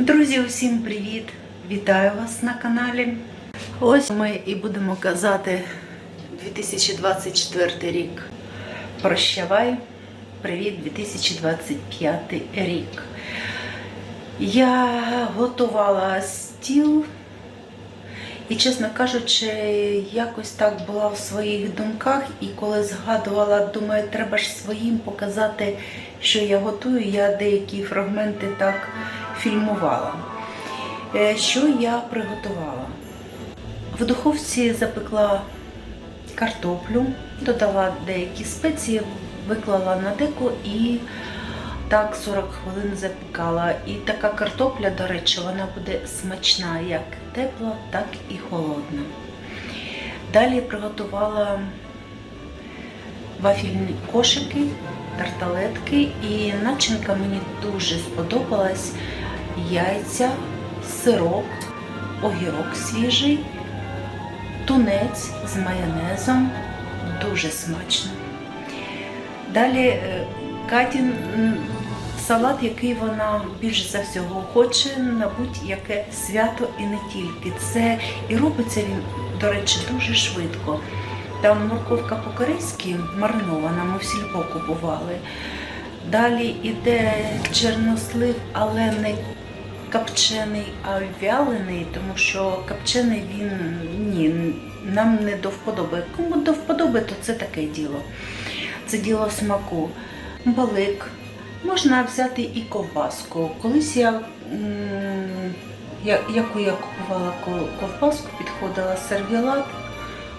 Друзі, усім привіт! Вітаю вас на каналі. Ось ми і будемо казати 2024 рік. Прощавай, привіт, 2025 рік. Я готувала стіл і, чесно кажучи, якось так була в своїх думках, і коли згадувала, думаю, треба ж своїм показати, що я готую, я деякі фрагменти так фільмувала. Е, Що я приготувала? В духовці запекла картоплю, додала деякі спеції, виклала на деко і так 40 хвилин запікала. І така картопля, до речі, вона буде смачна як тепла, так і холодна. Далі приготувала вафільні кошики, тарталетки, і начинка мені дуже сподобалась. Яйця, сирок, огірок свіжий, тунець з майонезом. Дуже смачно. Далі е, Катін салат, який вона більше за всього хоче на будь-яке свято і не тільки. Це і робиться він, до речі, дуже швидко. Там морковка по-корейськи маринована, ми в сільпо купували. Далі йде чорнослив, але не копчений, а вялений, тому що копчений він ні, нам не до вподоби. Кому до вподоби, то це таке діло. Це діло смаку. Балик. Можна взяти і ковбаску. Колись я, я яку я купувала ко- ковбаску, підходила сервілат,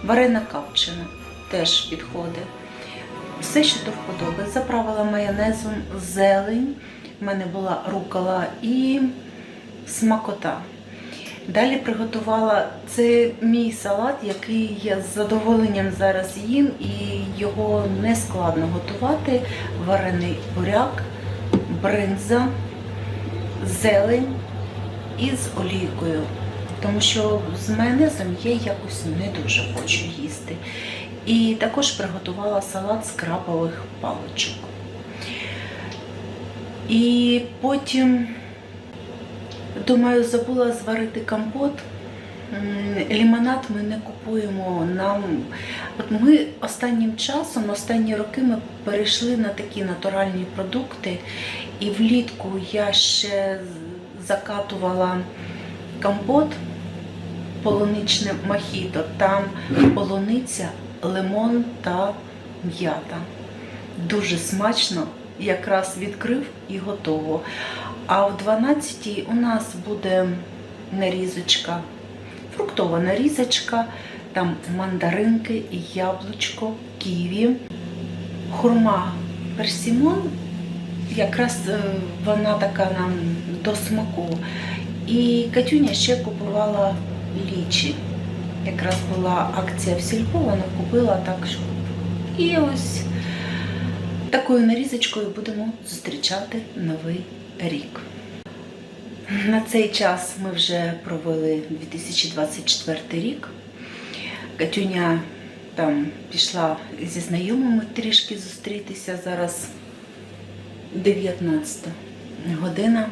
варена капчена теж підходить. Все, що до вподоби. Заправила майонезом, зелень. У мене була рукола і смакота. Далі приготувала це мій салат, який я з задоволенням зараз їм, і його не складно готувати. Варений буряк, бринза, зелень із олійкою. Тому що з майонезом я якось не дуже хочу їсти. І також приготувала салат з крабових паличок. І потім Думаю, забула зварити компот. Лімонад ми не купуємо. Нам от ми останнім часом, останні роки, ми перейшли на такі натуральні продукти. І влітку я ще закатувала компот полуничне мохіто. Там полуниця, лимон та м'ята. Дуже смачно, якраз відкрив і готово. А в 12 у нас буде нарізочка, фруктова нарізочка, там мандаринки, яблучко, ківі, хурма персимон. Якраз е, вона така нам до смаку. І Катюня ще купувала лічі. Якраз була акція в сільпо, вона купила так, що. І ось такою нарізочкою будемо зустрічати новий рік. На цей час ми вже провели 2024 рік. Катюня там пішла зі знайомими трішки зустрітися. Зараз 19 година.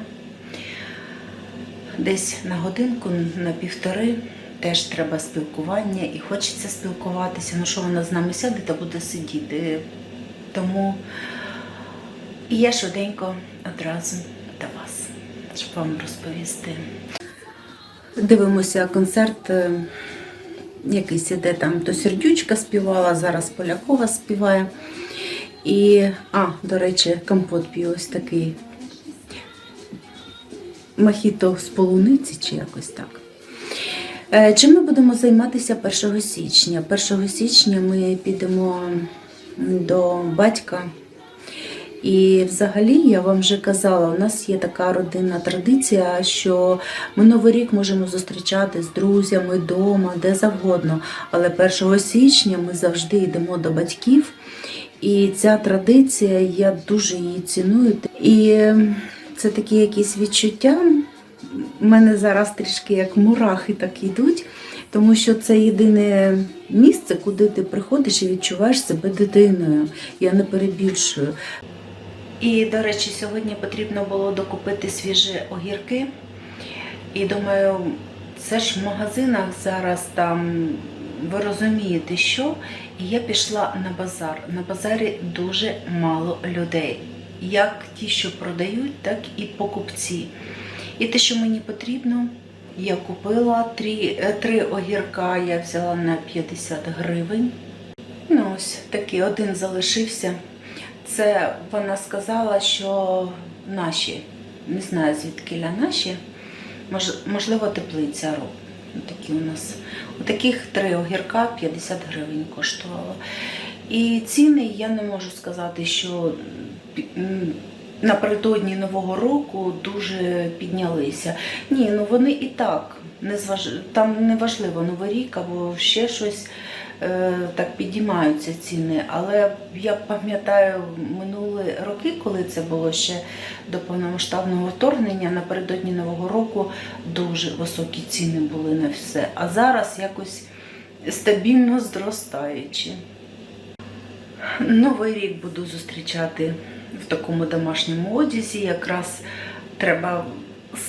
Десь на годинку, на півтори теж треба спілкування і хочеться спілкуватися. Ну що вона з нами сяде та буде сидіти. Тому і я швиденько одразу до вас, щоб вам розповісти. Дивимося концерт, е, якийсь іде там, то сердючка співала, зараз Полякова співає. І, а, до речі, компот п'ю ось такий. Мохіто з полуниці чи якось так. Е, Чим ми будемо займатися 1 січня? 1 січня ми підемо до батька. І взагалі, я вам вже казала, у нас є така родинна традиція, що ми Новий рік можемо зустрічати з друзями вдома, де завгодно. Але 1 січня ми завжди йдемо до батьків. І ця традиція, я дуже її ціную. І це такі якісь відчуття. У мене зараз трішки як мурахи так йдуть, тому що це єдине місце, куди ти приходиш і відчуваєш себе дитиною. Я не перебільшую. І, до речі, сьогодні потрібно було докупити свіжі огірки. І думаю, це ж в магазинах зараз там, ви розумієте, що? І я пішла на базар. На базарі дуже мало людей. Як ті, що продають, так і покупці. І те, що мені потрібно, я купила три, е, три огірка, я взяла на 50 гривень. Ну, ось такий один залишився. Це вона сказала, що наші, не знаю звідки наші, мож- можливо, теплиця робить. Такі у нас. У Таких три огірка 50 гривень коштувало. І ціни я не можу сказати, що напередодні Нового року дуже піднялися. Ні, ну вони і так, не зваж... там не важливо Новий рік або ще щось. Е, Так підіймаються ціни, але я пам'ятаю минулі роки, коли це було ще до повномасштабного вторгнення, напередодні Нового року дуже високі ціни були на все. А зараз якось стабільно зростаючи. Новий рік буду зустрічати в такому домашньому одязі. Якраз треба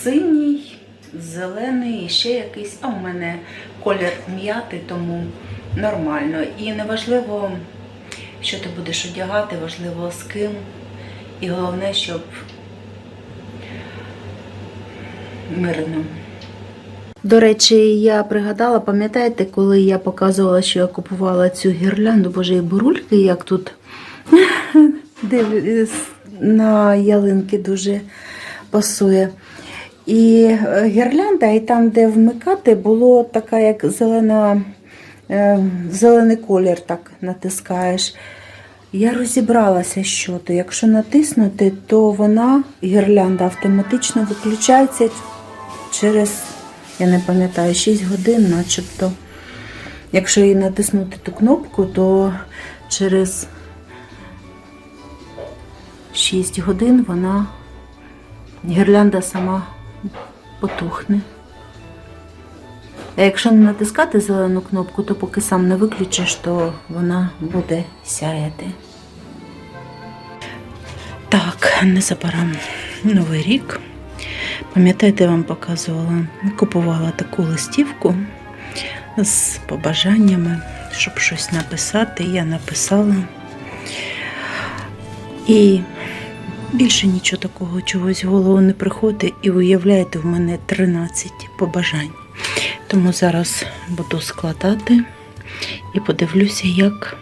синій, зелений і ще якийсь, а в мене колір м'яти, тому нормально. І неважливо, що ти будеш одягати, важливо з ким. І головне, щоб мирно. До речі, я пригадала, пам'ятаєте, коли я показувала, що я купувала цю гірлянду, боже, і бурульки, як тут на ялинки дуже пасує. І е, гірлянда, і там, де вмикати, було така, як зелена, е, зелений колір, так натискаєш. Я розібралася, що то. Якщо натиснути, то вона, гірлянда, автоматично виключається через, я не пам'ятаю, 6 годин, начебто. Якщо її натиснути ту кнопку, то через 6 годин вона гірлянда сама потухне. А якщо не натискати зелену кнопку, то поки сам не виключиш, то вона буде сяяти. Так, незабаром Новий рік. Пам'ятаєте, я вам показувала, купувала таку листівку з побажаннями, щоб щось написати. Я написала. І більше нічого такого чогось в голову не приходить. І уявляєте, в мене 13 побажань. Тому зараз буду складати і подивлюся, як,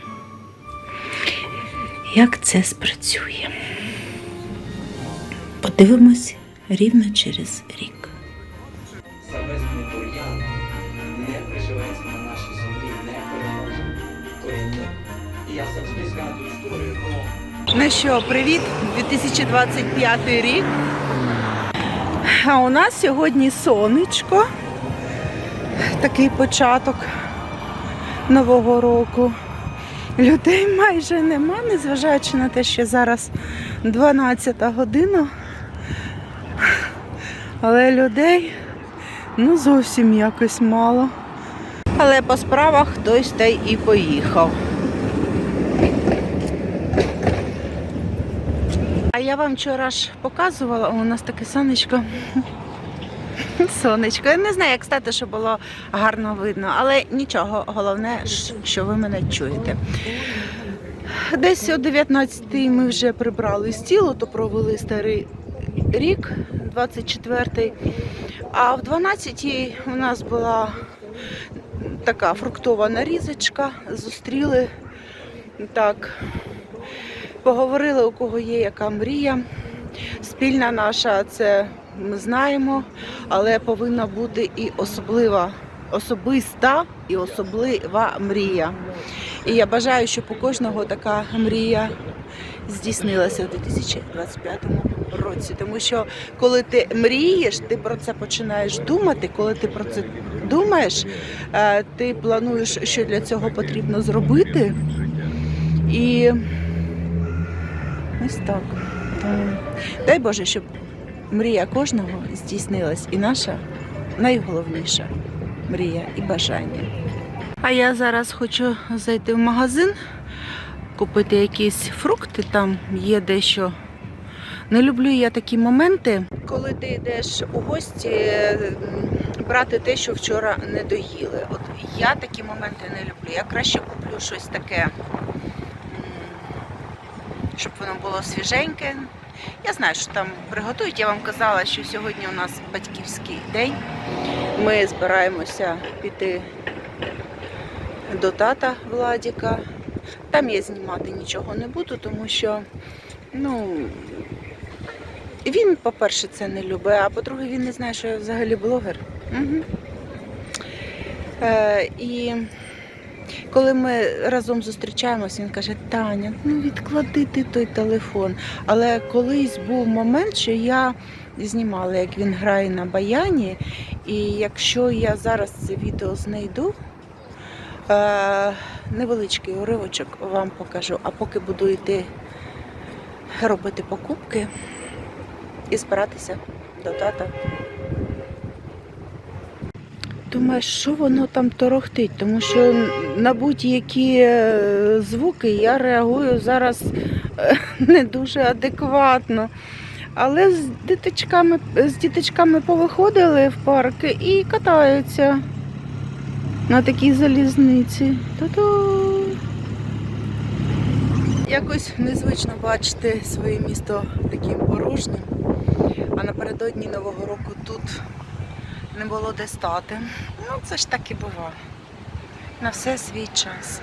як це спрацює. Подивимось рівно через рік. Завезений бур'ян не приживеться на нашій землі, не переможе коріння. І я завжди згадую історію про Ну що, привіт, 2025 рік. А у нас сьогодні сонечко. Такий початок нового року. Людей майже нема, незважаючи на те, що зараз 12 година. Але людей ну зовсім якось мало. Але по справах хтось та й і поїхав. А я вам вчора ж показувала, у нас таке сонечко. Сонечко. Я не знаю, як стати, щоб було гарно видно, але нічого, головне, що ви мене чуєте. Десь о 19-й ми вже прибрали стіл, то провели старий рік, 24-й. А в 12-й у нас була така фруктова нарізочка, зустріли так поговорили, у кого є яка мрія. Спільна наша це ми знаємо, але повинна бути і особлива, особиста і особлива мрія. І я бажаю, щоб у кожного така мрія здійснилася у 2025 році. Тому що коли ти мрієш, ти про це починаєш думати. Коли ти про це думаєш, е, ти плануєш, що для цього потрібно зробити. І Ось так. Дай Боже, щоб мрія кожного здійснилась і наша найголовніша мрія і бажання. А я зараз хочу зайти в магазин, купити якісь фрукти, там є дещо Не люблю я такі моменти, коли ти йдеш у гості брати те, що вчора не доїли. От я такі моменти не люблю. Я краще куплю щось таке, щоб воно було свіженьке. Я знаю, що там приготують. Я вам казала, що сьогодні у нас батьківський день. Ми збираємося піти до тата Владіка. Там я знімати нічого не буду, тому що, ну, він, по-перше, це не любить, а по-друге, він не знає, що я взагалі блогер. Угу. Е, і коли ми разом зустрічаємось, він каже: Таня, ну відклади ти той телефон. Але колись був момент, що я знімала, як він грає на баяні, і якщо я зараз це відео знайду, е, невеличкий уривочок вам покажу, а поки буду йти робити покупки і збиратися до тата. Думаю, що воно там торохтить, тому що на будь-які е, звуки я реагую зараз е, не дуже адекватно. Але з діточками, з діточками повиходили в парки і катаються на такій залізниці. Та-да! Якось незвично бачити своє місто таким порожнім, а напередодні Нового року тут не було де стати. Ну, це ж так і бува. На все свій час.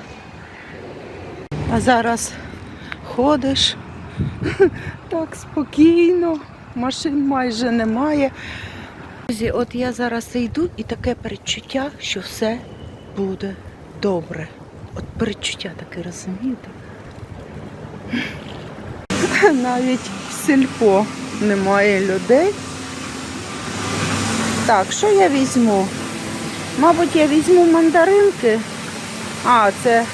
А зараз ходиш так спокійно, машин майже немає. Друзі, от я зараз йду і таке передчуття, що все буде добре. От передчуття таке, розумієте? Навіть в сільпо немає людей. Так, що я візьму? Мабуть, я візьму мандаринки. А, це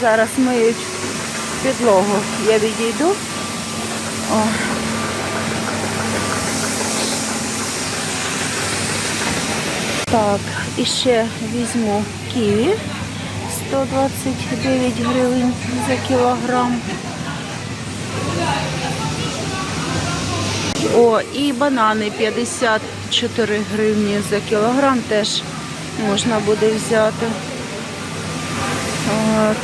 зараз миють підлогу. Я відійду. О. Так, і ще візьму ківі 129 гривень за кілограм. О, і банани 54 гривні за кілограм теж можна буде взяти. Так.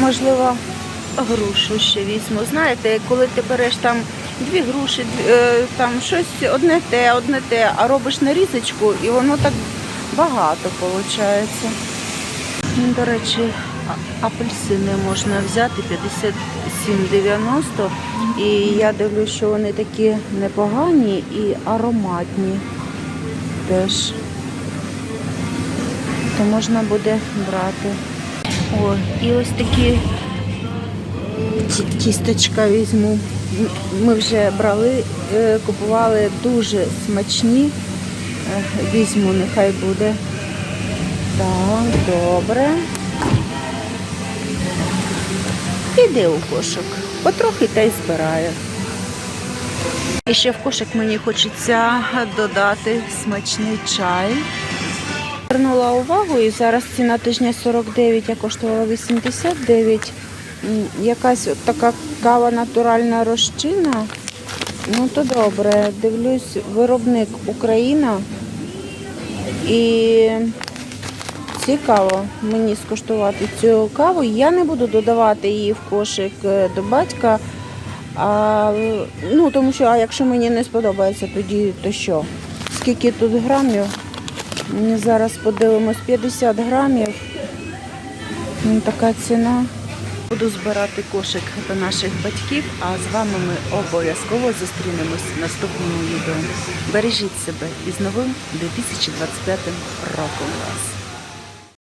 Можливо, грушу ще візьму. Знаєте, коли ти береш там дві груші, е, там щось одне те, одне те, а робиш нарізочку і воно так багато виходить. До речі, апельсини можна взяти 57,90. І я дивлюсь, що вони такі непогані і ароматні теж. То можна буде брати. О, і ось такі тістечка візьму. Ми вже брали, е, купували дуже смачні. Е, Візьму, нехай буде. Так, добре. Іди у кошик. Потрохи та й збирає. І ще в кошик мені хочеться додати смачний чай. Звернула увагу і зараз ціна тижня 49, а коштувала 89. Якась от така кава натуральна розчина. Ну то добре. Дивлюсь, виробник Україна. І цікаво мені скуштувати цю каву. Я не буду додавати її в кошик е, до батька. А, ну, тому що, а якщо мені не сподобається, тоді то що? Скільки тут грамів? Ми зараз подивимось 50 грамів. Ну, така ціна. Буду збирати кошик до наших батьків, а з вами ми обов'язково зустрінемось в наступному відео. Бережіть себе і з новим 2025 роком вас!